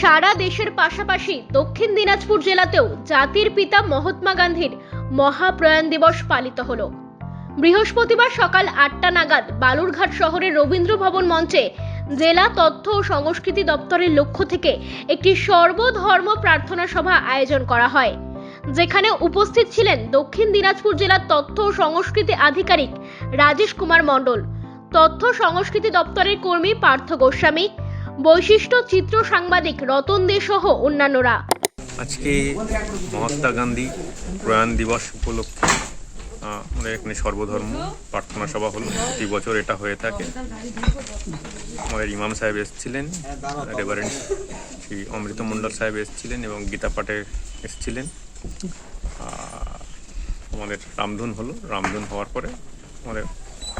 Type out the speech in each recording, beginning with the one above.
সারা দেশের পাশাপাশি দক্ষিণ দিনাজপুর জেলাতেও জাতির পিতা মহাত্মা গান্ধীর মহাপ্রয়াণ দিবস পালিত হলো। বৃহস্পতিবার সকাল আটটা নাগাদ বালুরঘাট শহরের রবীন্দ্র ভবন মঞ্চে জেলা তথ্য ও সংস্কৃতি দপ্তরের লক্ষ্য থেকে একটি সর্বধর্ম প্রার্থনা সভা আয়োজন করা হয়, যেখানে উপস্থিত ছিলেন দক্ষিণ দিনাজপুর জেলার তথ্য ও সংস্কৃতি আধিকারিক রাজেশ কুমার মণ্ডল, তথ্য সংস্কৃতি দপ্তরের কর্মী পার্থ গোস্বামী বৈশিষ্ট্য চিত্র সাংবাদিক রতন দে সহ অন্যান্যরা। আজকে মহাত্মা গান্ধী প্রয়াণ দিবস উপলক্ষে আমাদের এখানে সর্বধর্ম প্রার্থনা সভা হলো। প্রতি বছর এটা হয়ে থাকে। আমাদের ইমাম সাহেব এসেছিলেন রেভারেন্ট শ্রী অমৃত মণ্ডল সাহেব এসেছিলেন এবং গীতা পাঠে এসেছিলেন। আমাদের রামধুন হলো। রামধুন হওয়ার পরে আমাদের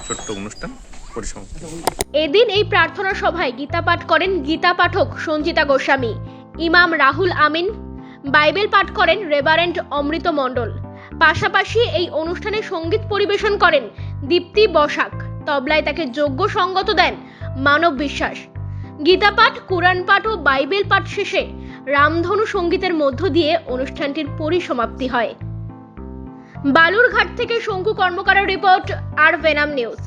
ছোট্ট অনুষ্ঠান। এদিন এই প্রার্থনা সভায় গীতা পাঠ করেন গীতা পাঠক সঞ্জিতা গোস্বামী, ইমাম রাহুল আমিন, বাইবেল পাঠ করেন রেভারেন্ট অমৃত মণ্ডল। পাশাপাশি এই অনুষ্ঠানে সংগীত পরিবেশন করেন দীপ্তি বসাক। তবলায় তাকে যোগ্য সঙ্গত দেন মানব বিশ্বাস। গীতা পাঠ, কোরআন পাঠ ও বাইবেল পাঠ শেষে রামধনু সঙ্গীতের মধ্য দিয়ে অনুষ্ঠানটির পরিসমাপ্তি হয়। বালুরঘাট থেকে শঙ্কু কর্মকারের রিপোর্ট, আর ভেনাম নিউজ।